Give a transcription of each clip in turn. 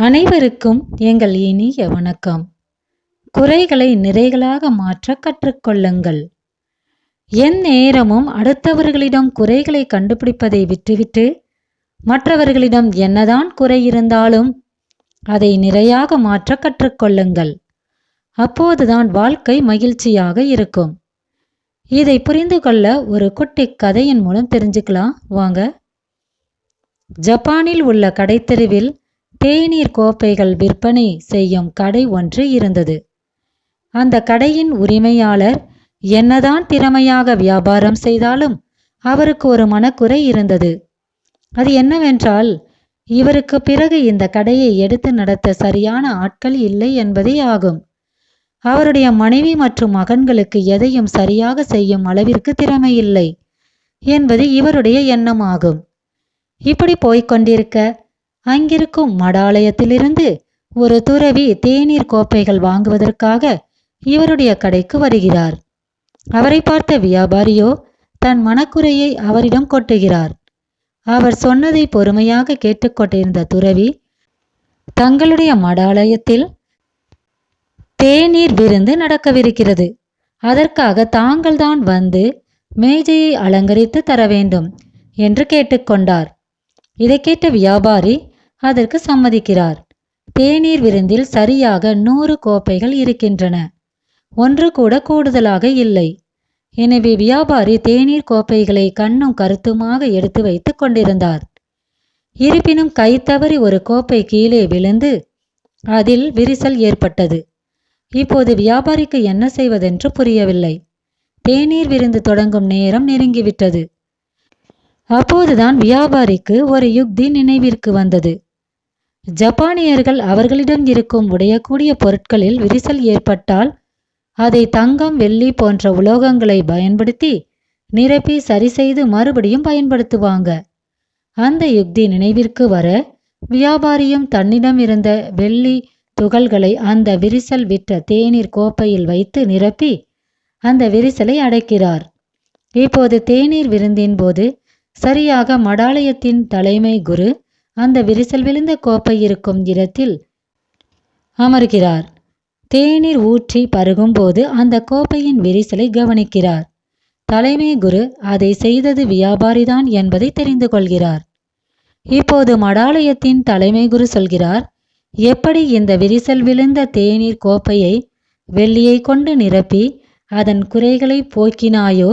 அனைவருக்கும் எங்கள் இனிய வணக்கம். குறைகளை நிறைகளாக மாற்ற கற்றுக்கொள்ளுங்கள். என் நேரமும் அடுத்தவர்களிடம் குறைகளை கண்டுபிடிப்பதை விட்டுவிட்டு மற்றவர்களிடம் என்னதான் குறை இருந்தாலும் அதை நிறையாக மாற்ற கற்றுக்கொள்ளுங்கள். அப்போதுதான் வாழ்க்கை மகிழ்ச்சியாக இருக்கும். இதை புரிந்து கொள்ள ஒரு குட்டி கதையின் மூலம் தெரிஞ்சுக்கலாம். வாங்க. ஜப்பானில் உள்ள கடைத்தெருவில் தேநீர் கோப்பைகள் விற்பனை செய்யும் கடை ஒன்று இருந்தது. அந்த கடையின் உரிமையாளர் என்னதான் திறமையாக வியாபாரம் செய்தாலும் அவருக்கு ஒரு மனக்குறை இருந்தது. அது என்னவென்றால் இவருக்கு பிறகு இந்த கடையை எடுத்து நடத்த சரியான ஆட்கள் இல்லை என்பதே ஆகும். அவருடைய மனைவி மற்றும் மகன்களுக்கு எதையும் சரியாக செய்யும் அளவிற்கு திறமை இல்லை என்பது இவருடைய எண்ணமாகும் இப்படி போய்கொண்டிருக்க அங்கிருக்கும் மடாலயத்திலிருந்து ஒரு துறவி தேநீர் கோப்பைகள் வாங்குவதற்காக இவருடைய கடைக்கு வருகிறார். அவரை பார்த்த வியாபாரியோ தன் மனக்குறையை அவரிடம் கொட்டுகிறார். அவர் சொன்னதை பொறுமையாக கேட்டுக்கொண்டிருந்த துறவி தங்களுடைய மடாலயத்தில் தேநீர் விருந்து நடக்கவிருக்கிறது. அதற்காக தாங்கள்தான் வந்து மேஜையை அலங்கரித்து தர வேண்டும் என்று கேட்டுக்கொண்டார் இதை கேட்ட வியாபாரி அதற்கு சம்மதிக்கிறார். தேநீர் விருந்தில் சரியாக நூறு கோப்பைகள் இருக்கின்றன. ஒன்று கூட கூடுதலாக இல்லை. எனவே வியாபாரி தேநீர் கோப்பைகளை கண்ணும் கருத்துமாக எடுத்து வைத்துக் கொண்டிருந்தார். இருப்பினும் கை தவறி ஒரு கோப்பை கீழே விழுந்து அதில் விரிசல் ஏற்பட்டது. இப்போது வியாபாரிக்கு என்ன செய்வதென்று புரியவில்லை. தேநீர் விருந்து தொடங்கும் நேரம் நெருங்கிவிட்டது. அப்போதுதான் வியாபாரிக்கு ஒரு யுக்தி நினைவிற்கு வந்தது. ஜப்பானியர்கள் அவர்களிடம் இருக்கும் உடையக்கூடிய பொருட்களில் விரிசல் ஏற்பட்டால் அதை தங்கம் வெள்ளி போன்ற உலோகங்களை பயன்படுத்தி நிரப்பி சரி செய்து மறுபடியும் பயன்படுத்துவாங்க. அந்த யுக்தி நினைவிற்கு வர வியாபாரியும் தன்னிடம் இருந்த வெள்ளி துகள்களை அந்த விரிசல் விட்ட தேநீர் கோப்பையில் வைத்து நிரப்பி அந்த விரிசலை அடைக்கிறார். இப்போது தேநீர் விருந்தின் போது சரியாக மடாலயத்தின் தலைமை குரு அந்த விரிசல் விழுந்த கோப்பை இருக்கும் இடத்தில் அமர்கிறார். தேநீர் ஊற்றி பருகும்போது அந்த கோப்பையின் விரிசலை கவனிக்கிறார். தலைமை குரு அதை செய்தது வியாபாரிதான் என்பதை தெரிந்து கொள்கிறார். இப்போது மடாலயத்தின் தலைமை குரு சொல்கிறார் எப்படி இந்த விரிசல் விழுந்த தேநீர் கோப்பையை வெள்ளியை கொண்டு நிரப்பி அதன் குறைகளை போக்கினாயோ?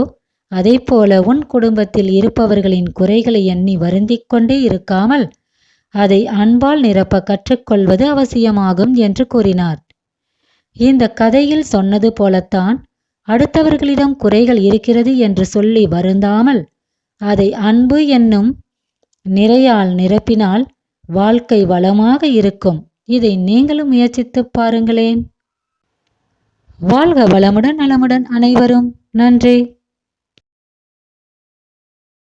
போல உன் குடும்பத்தில் இருப்பவர்களின் குறைகளை எண்ணி வருந்திக் கொண்டே இருக்காமல் அதை அன்பால் நிரப்ப கற்றுக்கொள்வது அவசியமாகும் என்று கூறினார். இந்த கதையில் சொன்னது போலத்தான் அடுத்தவர்களிடம் குறைகள் இருக்கிறது என்று சொல்லி வருந்தாமல் அதை அன்பு என்னும் நிறையால் நிரப்பினால் வாழ்க்கை வளமாக இருக்கும். இதை நீங்களும் முயற்சித்து பாருங்களேன். வாழ்க வளமுடன் நலமுடன் அனைவரும். நன்றி.